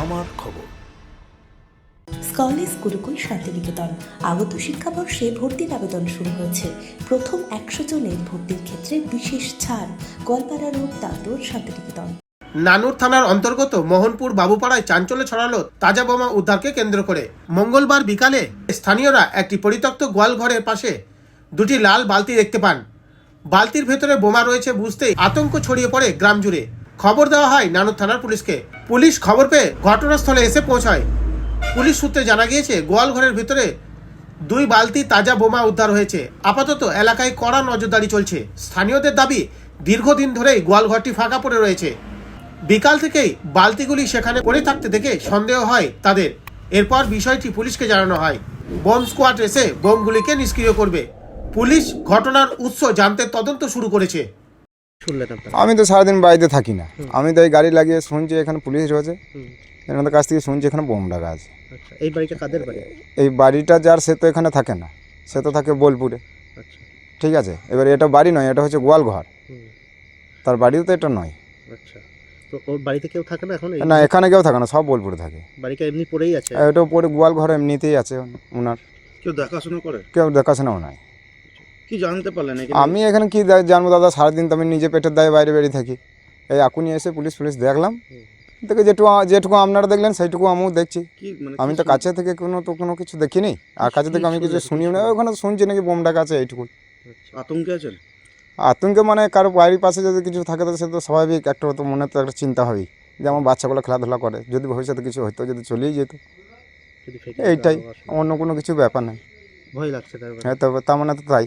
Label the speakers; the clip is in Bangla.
Speaker 1: আমার খবর।
Speaker 2: স্কলেজ গুরুকুল শান্তিনিকেতন। আগত শিক্ষাবর্ষে ভর্তির আবেদন শুরু হয়েছে। প্রথম একশো জনের ভর্তির ক্ষেত্রে বিশেষ ছাড়। গোয়ালপাড়া রোড দাঁতর শান্তিনিকেতন।
Speaker 3: নানুর থানার অন্তর্গত মোহনপুর বাবুপাড়ায় চাঞ্চল্য ছড়ালো তাজা বোমা উদ্ধারকে কেন্দ্র করে। মঙ্গলবার বিকালে স্থানীয়রা একটি পরিত্যক্ত গোয়ালঘরের পাশে দুটি লাল বালতি দেখতে পান। বালতির ভেতরে বোমা রয়েছে বুঝতেই আতঙ্ক ছড়িয়ে পড়ে গ্রাম জুড়ে। খবর দেওয়া হয় নানুর থানার পুলিশকে। পুলিশ খবর পেয়ে ঘটনাস্থলে এসে পৌঁছায়। পুলিশ সূত্রে জানা গিয়েছে, গোয়ালঘরের ভিতরে দুই বালতি তাজা বোমা উদ্ধার হয়েছে। আপাতত এলাকায় কড়া নজরদারি চলছে। স্থানীয়দের দাবি, দীর্ঘদিন ধরেই গোয়ালঘরটি ফাঁকা পড়ে রয়েছে। বিকাল থেকেই বালতিগুলি সেখানে পড়ে থাকতে দেখে সন্দেহ হয় তাদের। এরপর বিষয়টি পুলিশকে জানানো হয়। বোম স্কোয়াড এসে বোমগুলিকে নিষ্ক্রিয় করবে। পুলিশ ঘটনার উৎস জানতে তদন্ত শুরু করেছে।
Speaker 4: শুনলেন আপনারা?
Speaker 5: আমি তো সারাদিন বাড়িতে থাকি না। আমি তো এই গাড়ি লাগিয়ে শুনছি এখানে পুলিশ রয়েছে। এনাদের কাছ থেকে শুনছি এখানে বোম লাগা আছে।
Speaker 4: আচ্ছা এই বাড়িটা কাদের বাড়ি?
Speaker 5: এই বাড়িটা যার সে তো এখানে থাকে না। সে তো থাকে বোলপুরে।
Speaker 4: আচ্ছা।
Speaker 5: ঠিক আছে এবার এটা বাড়ি নয় এটা হচ্ছে গোয়ালঘর।
Speaker 4: হুম,
Speaker 5: তার বাড়িও তো এটা নয়।
Speaker 4: আচ্ছা। তো ওর বাড়িতে কেউ থাকে না এখন?
Speaker 5: না এখানে কেউ থাকে না সব বোলপুরে থাকে।
Speaker 4: বাড়িটা এমনি পড়েই আছে?
Speaker 5: এটা পরে গোয়ালঘর এমনিতেই আছে ওনার
Speaker 6: কেউ দেখাশোনা করে?
Speaker 5: কেউ দেখাশোনাও নাই।
Speaker 6: কি জানতে পারলেন
Speaker 5: আমি এখানে কি জানব দাদা? সারাদিন তো আমি নিজে পেটের দায়ে বাইরে বেরিয়ে থাকি। এই এখনই এসে পুলিশ পুলিশ দেখলাম। দেখে যেটুকু যেটুকু আপনারা দেখলেন সেইটুকু আমিও দেখছি।
Speaker 6: মানে
Speaker 5: আমি তো কাছে থেকে কোনো তো কোনো কিছু দেখিনি। আর কাছে থেকে আমি কিছু শুনিও না। ওখানে শুনছি নাকি বোম ডাকা আছে এইটুকু
Speaker 6: আতঙ্কে আছেন?
Speaker 5: আতঙ্কে মানে কারও বাড়ির পাশে যদি কিছু থাকে তো সে তো স্বাভাবিক। একটা তো মনে তো একটা চিন্তা হবেই। যে আমার বাচ্চাগুলো খেলাধুলা করে। যদি ভবিষ্যতে কিছু হতো যদি চলেই যেত। এইটাই। অন্য কোনো কিছু ব্যাপার নেই।
Speaker 4: ভয় লাগছে।
Speaker 5: হ্যাঁ তবে তার মানে তো তাই।